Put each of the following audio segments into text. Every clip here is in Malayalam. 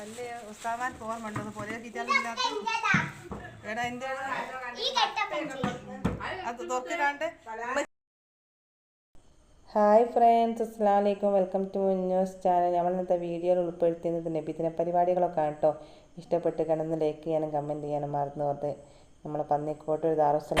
അല്ലേ ഉസ്താമാൻ വേണ്ടത് പോലെ എടാ കെട്ടപ്പൻ അത് തുറക്കിടാണ്ട് ഹായ് ഫ്രണ്ട്സ് അസ്സാം വലൈക്കും വെൽക്കം ടു ന്യൂസ് ചാനൽ. നമ്മൾ ഇന്നത്തെ വീഡിയോയിൽ ഉൾപ്പെടുത്തുന്നത് നബിദിന പരിപാടികളൊക്കെ ആണ് കേട്ടോ ഇഷ്ടപ്പെട്ട് കിടന്ന് ലൈക്ക് ചെയ്യാനും കമന്റ് ചെയ്യാനും മറന്നു പോകരുത്. നമ്മളെ പന്നിക്കോട്ട് ഒരു ദാറുസലാം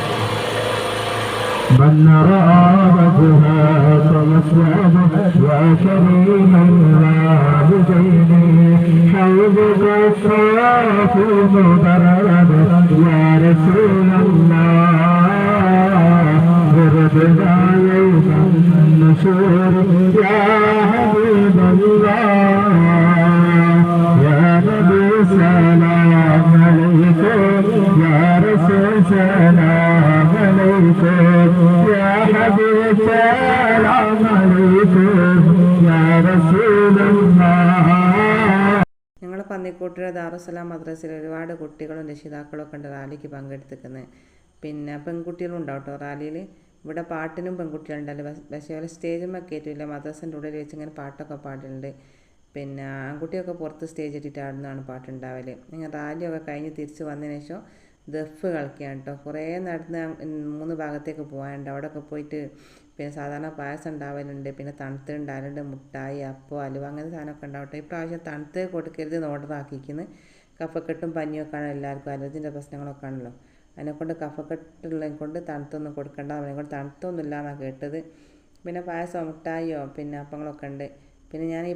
من رابتها فمسعد وكريما لا بجيني حوض قصات مبرد يا رسول الله. ضربنا يوم النسور يا ദാറുസലാം മദ്രസയിൽ ഒരുപാട് കുട്ടികളും രക്ഷിതാക്കളും ഒക്കെ ഉണ്ട് റാലിക്ക് പങ്കെടുത്തിരിക്കുന്നത് പിന്നെ പെൺകുട്ടികളും ഉണ്ടാവും കേട്ടോ റാലിയിൽ. ഇവിടെ പാട്ടിനും പെൺകുട്ടികളുണ്ടല്ലോ പക്ഷേ പക്ഷേ പോലെ സ്റ്റേജും കയറ്റില്ല മദ്രസന്റെ ഉള്ളിൽ വെച്ച് ഇങ്ങനെ പാട്ടൊക്കെ പാടുന്നുണ്ട് പിന്നെ ആൺകുട്ടിയൊക്കെ പുറത്ത് സ്റ്റേജ് ഇട്ടിട്ട് ആടുന്നതാണ് പാട്ടുണ്ടാവൽ. ഇങ്ങനെ റാലിയൊക്കെ കഴിഞ്ഞ് തിരിച്ച് വന്നതിന് ശേഷം ദഫ് കളിക്കുകയാണ് കേട്ടോ കുറേ നടന്ന് മൂന്ന് ഭാഗത്തേക്ക് പോകാനുണ്ട്. അവിടെയൊക്കെ പോയിട്ട് പിന്നെ സാധാരണ പായസം ഉണ്ടാവലുണ്ട്. പിന്നെ തണുത്ത് ഉണ്ടാവലുണ്ട് മുട്ടായി അപ്പോൾ അലുവ അങ്ങനത്തെ സാധനമൊക്കെ ഉണ്ടാവട്ടെ ഇപ്രാവശ്യം തണുത്ത് കൊടുക്കരുത് എന്ന് ഓർഡർ ആക്കിയിരിക്കുന്നത് കഫക്കെട്ടും പനിയൊക്കെ ആണ് എല്ലാവർക്കും. അലർജിന്റെ പ്രശ്നങ്ങളൊക്കെ ആണല്ലോ. അതിനെക്കൊണ്ട് കഫക്കെട്ടുള്ളതിനെ കൊണ്ട് തണുത്തൊന്നും കൊടുക്കണ്ട. അവനെ കൊണ്ട് തണുത്തൊന്നും ഇല്ല എന്നാണ് കേട്ടത്. പിന്നെ പായസം മിഠായിയോ പിന്നെ അപ്പങ്ങളൊക്കെ ഉണ്ട്. പിന്നെ ഞാൻ ഈ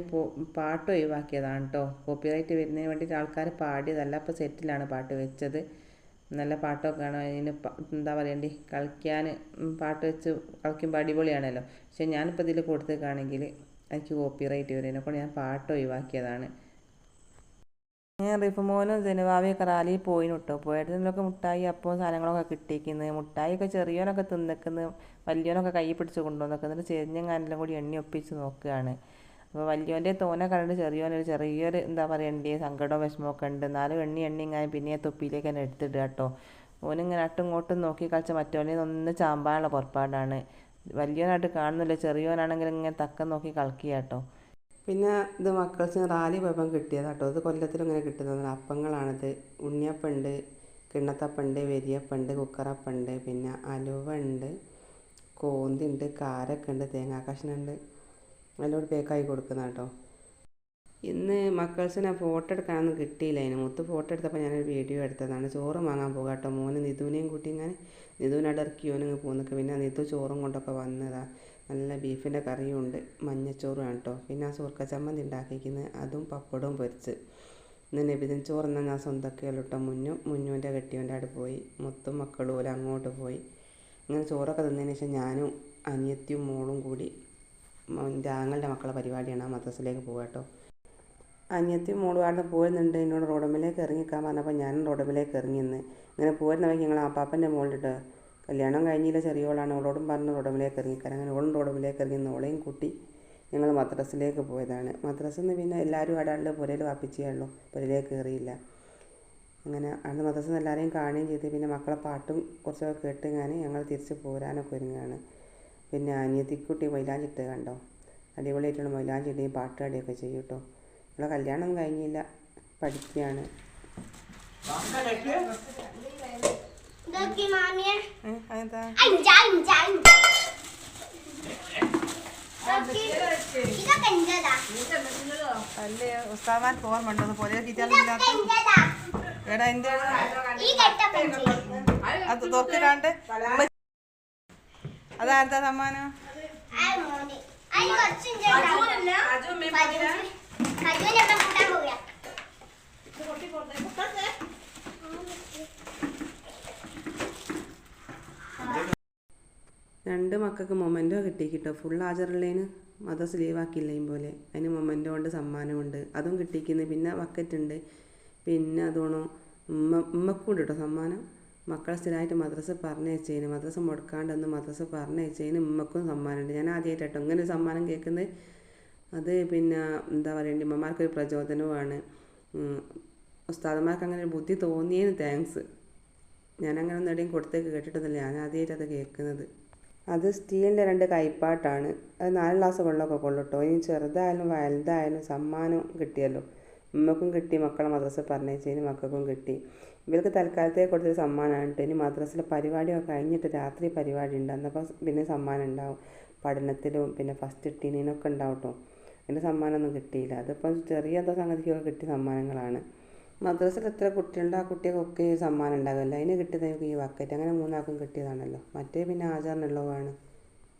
പാട്ട് ഒഴിവാക്കിയതാണ് കേട്ടോ കോപ്പിറൈറ്റ് വരുന്നതിന് വേണ്ടിയിട്ട് ആൾക്കാർ പാടിയതല്ല. അപ്പോൾ സെറ്റിലാണ് പാട്ട് വെച്ചത്. നല്ല പാട്ടൊക്കെ ആണ്. അതിന് എന്താ പറയണ്ടേ? കളിക്കാൻ പാട്ട് വെച്ച് കളിക്കുമ്പോൾ അടിപൊളിയാണല്ലോ. പക്ഷേ ഞാനിപ്പോൾ ഇതിൽ കൊടുത്തേക്കാണെങ്കിൽ എനിക്ക് കോപ്പിറൈറ്റ് വരും. അതിനെക്കൊണ്ട് ഞാൻ പാട്ട് ഒഴിവാക്കിയതാണ്. ഞാൻ റിഫുമോനും ജനുവാവി റാലിയിൽ പോയിന് കേട്ടോ പോയതിലൊക്കെ മുട്ടായി അപ്പവും സാധനങ്ങളൊക്കെ കിട്ടിയിരിക്കുന്നത് മുട്ടായിയൊക്കെ ചെറിയോനൊക്കെ തിന്നിക്കുന്നത് വലിയോനൊക്കെ കൈ പിടിച്ച് കൊണ്ടുവന്നൊക്കെ എന്നിട്ട് ചെരിഞ്ഞങ്ങാനെല്ലാം കൂടി എണ്ണി ഒപ്പിച്ച് നോക്കുകയാണ്. അപ്പോൾ വലിയോന്റെ തോനെ കണ്ടിട്ട് ചെറിയോനൊരു ചെറിയൊരു എന്താ പറയണ്ടേ സങ്കടവും വിഷമമൊക്കെ ഉണ്ട്. എന്നാലും എണ്ണി എണ്ണി ഇങ്ങനെ പിന്നെ തൊപ്പിയിലേക്ക് തന്നെ എടുത്തിടുക കേട്ടോ. ഓനിങ്ങനെ അട്ടും ഇങ്ങോട്ടും നോക്കി കളിച്ച മറ്റോനെ ഒന്ന് ചാമ്പാനുള്ള പുറപ്പാടാണ്. വലിയോനായിട്ട് കാണുന്നില്ല. ചെറിയോനാണെങ്കിൽ ഇങ്ങനെ തക്കം നോക്കി കളിക്കുക കേട്ടോ. പിന്നെ ഇത് മക്കൾസിന് റാലി പോയപ്പം കിട്ടിയത് കേട്ടോ ഇത് കൊല്ലത്തിൽ ഇങ്ങനെ കിട്ടുന്നതാണ്. അപ്പങ്ങളാണിത്. ഉണ്ണിയപ്പമുണ്ട് കിണ്ണത്തപ്പുണ്ട് വെരിയപ്പുണ്ട് കുക്കറപ്പുണ്ട് പിന്നെ അലുവ ഉണ്ട് കോന്തിണ്ട് കാരൊക്കെ ഉണ്ട് തേങ്ങാ കഷ്ണുണ്ട് അതിലോട് പേക്കായി കൊടുക്കുന്ന കേട്ടോ ഇന്ന് മക്കൾസിനെ ഫോട്ടോ എടുക്കാനൊന്നും കിട്ടിയില്ല. അതിന് മുത്ത് ഫോട്ടോ എടുത്തപ്പോൾ ഞാനൊരു വീഡിയോ എടുത്തതാണ്. ചോറ് വാങ്ങാൻ പോകാം കേട്ടോ മോന് നിധുവിനെയും കൂട്ടി ഞാൻ ഇറക്കി ഓനിങ്ങ് പിന്നെ നിധു ചോറും കൊണ്ടൊക്കെ വന്നതാ. നല്ല ബീഫിന്റെ കറിയും ഉണ്ട് മഞ്ഞച്ചോറും കേട്ടോ പിന്നെ ആ സുർക്ക ചമ്മന്തി ഉണ്ടാക്കിയിരിക്കുന്നത്. അതും പപ്പടവും പൊരിച്ച്. ഇന്ന് നബിദിൻ ചോറ് എന്നാൽ ഞാൻ സ്വന്തമൊക്കെയുള്ളൂ കേട്ടോ മുന്നും മുന്നുവിന്റെ കെട്ടിയവന്റെ അവിടെ പോയി. മുത്തും മക്കളും ഓല അങ്ങോട്ട് പോയി. ഇങ്ങനെ ചോറൊക്കെ തിന്നതിന് ശേഷം ഞാനും അനിയത്തിയും മോളും കൂടി എന്റെ ആങ്ങളുടെ മക്കളെ പരിപാടിയാണ് ആ മദ്രസിലേക്ക് പോകുക കേട്ടോ അനിയത്തിയും മോളും അവിടെ പോയിരുന്നുണ്ട് എന്നോട് റോഡമ്മിലേക്ക് ഇറങ്ങിക്കാൻ പറഞ്ഞപ്പോൾ ഞാനും റോഡമ്മിലേക്ക് ഇറങ്ങി ഇങ്ങനെ പോയിരുന്ന വഴിക്ക് ഞങ്ങൾ പാപ്പന്റെ മോളിട്ട് കല്യാണം കഴിഞ്ഞില്ല ചെറിയോളാണ്. അവളോടും പറഞ്ഞ് റോഡമിലേക്ക് ഇറങ്ങിക്കാൻ അങ്ങനെ ഓളും റോഡമിലേക്ക് ഇറങ്ങി നിന്ന് ഓളെയും കൂട്ടി ഞങ്ങൾ മദ്രസിലേക്ക് പോയതാണ്. മദ്രസിൽ നിന്ന് പിന്നെ എല്ലാവരും ആടാണ്ട് പുരയിൽ വാപ്പിച്ചേ പുരയിലേക്ക് കയറിയില്ല. അങ്ങനെ അന്ന് മദ്രസ എല്ലാവരെയും കാണുകയും ചെയ്ത്. പിന്നെ മക്കളെ പാട്ടും കുറച്ചൊക്കെ കേട്ട് ഞാൻ ഞങ്ങൾ തിരിച്ച് പോരാനൊക്കെ ഒരുങ്ങുകയാണ്. പിന്നെ അനിയത്തിക്കുട്ടി മൈലാഞ്ചിട്ട് കണ്ടോ? അടിപൊളിയായിട്ടുള്ള മൈലാഞ്ചിടുകയും പാട്ട് പാടുകയൊക്കെ ചെയ്യും കേട്ടോ. ഇവിടെ കല്യാണം കഴിഞ്ഞില്ല. പഠിക്കുകയാണ്. അല്ലേ ഉസ്താദാൻ ഓർമ്മ പോലെ എടാ ചെയ്യും അത് തുറക്കിടാണ്ട് അതാരുടെ സമ്മാനം? ആ മോനെ അതിന് കുറച്ച് കജുവിനെ കൂട്ടാൻ പോവുക രണ്ട് മക്കൾക്ക് മൊമെന്റോ കിട്ടി കിട്ടോ ഫുൾ ഹാജറുള്ളതിന് മദർസ് ലീവാക്കില്ലേയും പോലെ. അതിന് മൊമെന്റോ ഉണ്ട് സമ്മാനമുണ്ട് അതും കിട്ടിക്കുന്നു പിന്നെ ബക്കറ്റ് ഉണ്ട്. പിന്നെ അതുകൊണ്ടോ ഉമ്മ ഉമ്മക്കും ഉണ്ട് കേട്ടോ സമ്മാനം. മക്കളെ സ്ഥിരമായിട്ട് മദ്രസ പറഞ്ഞയച്ചതിന് മദ്രസ മുടക്കാണ്ടെന്ന് മദ്രസ പറഞ്ഞയച്ചതിന് ഉമ്മക്കും സമ്മാനമുണ്ട് ഞാൻ ആദ്യമായിട്ട് ഇങ്ങനെ ഒരു സമ്മാനം കേൾക്കുന്നത്. അത് പിന്നെ എന്താ പറയണ്ടേ? ഉമ്മമാർക്കൊരു പ്രചോദനവുമാണ്. ഉസ്താദന്മാർക്ക് അങ്ങനെ ഒരു ബുദ്ധി തോന്നിയതിന് താങ്ക്സ് ഞാനങ്ങനെ ഒന്നും എവിടെയും കൊടുത്തേക്ക് കേട്ടിട്ടൊന്നുമില്ല. ഞാൻ ആദ്യമായിട്ട് അത് കേൾക്കുന്നത്. അത് സ്റ്റീലിന്റെ രണ്ട് കൈപ്പാട്ടാണ്. അത് നാല് ഗ്ലാസ് വെള്ളമൊക്കെ കൊള്ളട്ടോ ഇനി ചെറുതായാലും വലുതായാലും സമ്മാനം കിട്ടിയല്ലോ. ഉമ്മക്കും കിട്ടി മക്കളെ മദ്രസ പറഞ്ഞേച്ചതിന് മക്കൾക്കും കിട്ടി. ഇവർക്ക് തൽക്കാലത്തേക്ക് കൊടുത്തൊരു സമ്മാനമാണ് കേട്ടോ ഇനി മദ്രസിലെ പരിപാടിയൊക്കെ കഴിഞ്ഞിട്ട് രാത്രി പരിപാടി ഉണ്ട്. അന്നപ്പോൾ പിന്നെ സമ്മാനം ഉണ്ടാവും. പഠനത്തിലും പിന്നെ ഫസ്റ്റ് ഇട്ടീനൊക്കെ ഉണ്ടാവും കേട്ടോ അതിന്റെ സമ്മാനമൊന്നും കിട്ടിയില്ല. അതിപ്പോൾ ചെറിയ എന്തോ സംഗതിക്കൊക്കെ കിട്ടിയ സമ്മാനങ്ങളാണ്. മദ്രസയിൽ എത്ര കുട്ടികളുണ്ട് ആ കുട്ടികൾക്കൊക്കെ ഈ സമ്മാനം ഉണ്ടാകുമല്ലോ. അതിന് കിട്ടിയത് ഈ ബക്കറ്റ്. അങ്ങനെ മൂന്നാൾക്കും കിട്ടിയതാണല്ലോ. മറ്റേ പിന്നെ ആചാരനുള്ളതാണ്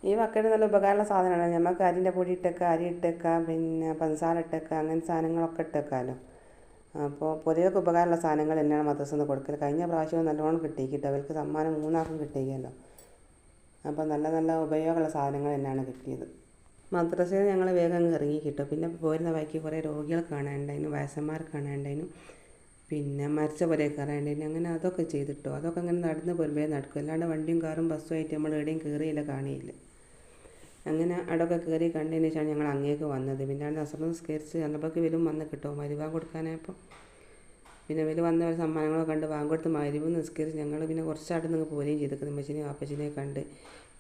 ഈ ബക്കറ്റ് നല്ല ഉപകാരമുള്ള സാധനമാണ്. നമുക്ക് അരിന്റെ പൊടി ഇട്ടേക്ക അരി ഇട്ടേക്ക പിന്നെ പഞ്ചസാര ഇട്ടേക്ക അങ്ങനെ സാധനങ്ങളൊക്കെ ഇട്ടേക്കാമല്ലോ അപ്പോൾ പൊതുവെയൊക്കെ ഉപകാരമുള്ള സാധനങ്ങൾ തന്നെയാണ് മദ്രസയിൽ നിന്ന് കൊടുക്കൽ കഴിഞ്ഞ പ്രാവശ്യവും നല്ലോണം കിട്ടിക്കിട്ടോ അവർക്ക് സമ്മാനം മൂന്നാൾക്കും കിട്ടിയല്ലോ അപ്പോൾ നല്ല നല്ല ഉപയോഗമുള്ള സാധനങ്ങൾ തന്നെയാണ് കിട്ടിയത്. മദ്രസയിൽ ഞങ്ങൾ വേഗം ഇറങ്ങി കിട്ടും പിന്നെ പോരുന്ന വഴിക്ക് കുറേ രോഗികൾ കാണാനുണ്ടായിരുന്നു. വയസ്സന്മാർ കാണാനുണ്ടായിരുന്നു. പിന്നെ മരിച്ച പോലെ കയറാനുണ്ടായിരുന്നു അങ്ങനെ അതൊക്കെ ചെയ്തിട്ടോ. അതൊക്കെ അങ്ങനെ നടന്ന് പോരുമ്പോഴേ നടക്കും. അല്ലാണ്ട് വണ്ടിയും കാറും ബസ്സും ആയിട്ട് നമ്മൾ എവിടെയും കയറിയില്ല കാണിയില്ല. അങ്ങനെ അടൊക്കെ കയറി കണ്ടതിന് ശേഷമാണ് ഞങ്ങൾ അങ്ങേക്ക് വന്നത്. പിന്നെ അവിടെ അസറ് നിസ്കരിച്ച് അന്നപ്പോഴേക്ക് വരും വന്ന് കിട്ടും. മരുവാൻ കൊടുക്കാനായപ്പോൾ പിന്നെ ഇവർ വന്ന സമ്മാനങ്ങളൊക്കെ കണ്ട് വാങ്ങിക്കൊടുത്ത് മരുവ് നിസ്കരിച്ച് ഞങ്ങൾ പിന്നെ കുറച്ചായിട്ട് നിങ്ങൾ പോരുകയും ചെയ്തിരിക്കുന്നു അമ്മച്ചിനെയും അപ്പച്ചിനെയും കണ്ട്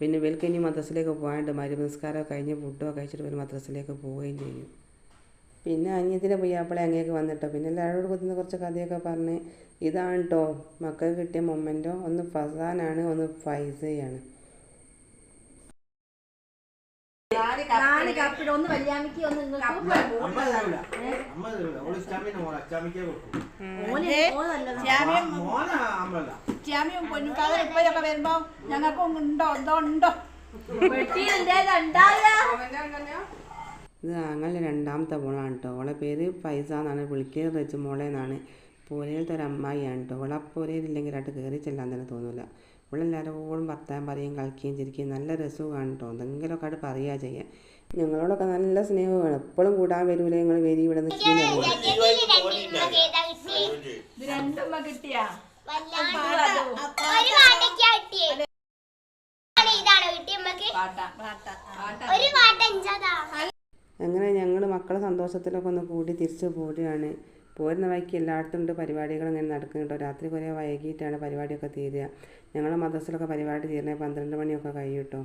പിന്നെ ഇവർക്ക് ഇനി മദ്രസിലേക്ക് പോകാണ്ട് മരുവ് നിസ്കാരമൊക്കെ കഴിഞ്ഞ് ഫുഡോ കഴിച്ചിട്ട് പിന്നെ മദ്രസിലേക്ക് പോവുകയും ചെയ്യും. പിന്നെ അന്യത്തിന്റെ പുയ്യാപ്പിളെ അങ്ങേക്ക് വന്നിട്ടോ. പിന്നെ എല്ലാവരോട് കുത്തുന്ന കുറച്ച് കഥയൊക്കെ പറഞ്ഞ് ഇതാണ് കേട്ടോ മക്കൾക്ക് കിട്ടിയ മൊമെന്റോ ഒന്ന് ഫസാനാണ് ഒന്ന് ഫൈസയാണ്. നാല് ഒന്ന് വല്യാമിക്ക് ഒന്ന് വരുമ്പോ ഞങ്ങൾക്കും ഉണ്ടോ? എന്തോ ഉണ്ടോ? ഉണ്ടാവില്ല ഇത് ആങ്ങളുടെ രണ്ടാമത്തെ മോളാണ് കേട്ടോ. ഓളെ പേര് ഫൈസ എന്നാണ്. വിളിക്കുക വെച്ച് മോളെ എന്നാണ്. പോരയിലത്തെ ഒരു അമ്മായിയാണ് കേട്ടോ. ഓളെ പോരയിലില്ലെങ്കിൽ ആയിട്ട് കയറി ചെല്ലാൻ തന്നെ തോന്നില്ല ഇവളെല്ലാവരോടും വർത്താൻ പറയും കളിക്കുകയും ചിരിക്കുകയും നല്ല രസവുമാണ് കേട്ടോ. എന്തെങ്കിലുമൊക്കെ ആയിട്ട് പറയുക ചെയ്യാം. ഞങ്ങളോടൊക്കെ നല്ല സ്നേഹമാണ്. എപ്പോഴും കൂടാൻ വരൂല ഞങ്ങൾ വരി ഇവിടെ നിൽക്കുന്ന പാട്ട പാട്ട ഒരു അങ്ങനെ ഞങ്ങൾ മക്കളെ സന്തോഷത്തിലൊക്കെ ഒന്ന് കൂടി തിരിച്ച് പോരുകയാണ്. പോരുന്ന വഴിക്ക് എല്ലായിടത്തും ഉണ്ട് പരിപാടികൾ ഇങ്ങനെ നടക്കും കേട്ടോ. രാത്രി കുറേ വൈകിട്ടാണ് പരിപാടിയൊക്കെ തീരുക. ഞങ്ങളുടെ മദ്രസിലൊക്കെ പരിപാടി തീരുന്ന പന്ത്രണ്ട് മണിയൊക്കെ കഴിയും കേട്ടോ.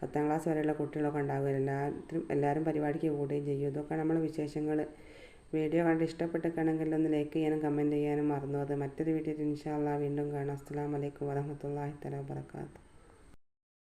പത്താം ക്ലാസ് വരെയുള്ള കുട്ടികളൊക്കെ ഉണ്ടാവുക. എല്ലാവരും എല്ലാവരും പരിപാടിക്ക് കൂടുകയും ചെയ്യും. ഇതൊക്കെ നമ്മളെ വിശേഷങ്ങൾ. വീഡിയോ കണ്ട് ഇഷ്ടപ്പെട്ടിട്ടാണെങ്കിൽ ഒന്ന് ലൈക്ക് ചെയ്യാനും കമന്റ് ചെയ്യാനും മറന്നു അത് മറ്റൊരു വീഡിയോ ഇൻഷാല്ലാ വീണ്ടും കാണാം. അസ്സാം വലൈക്കും വരഹമത്തല്ലാഹി തല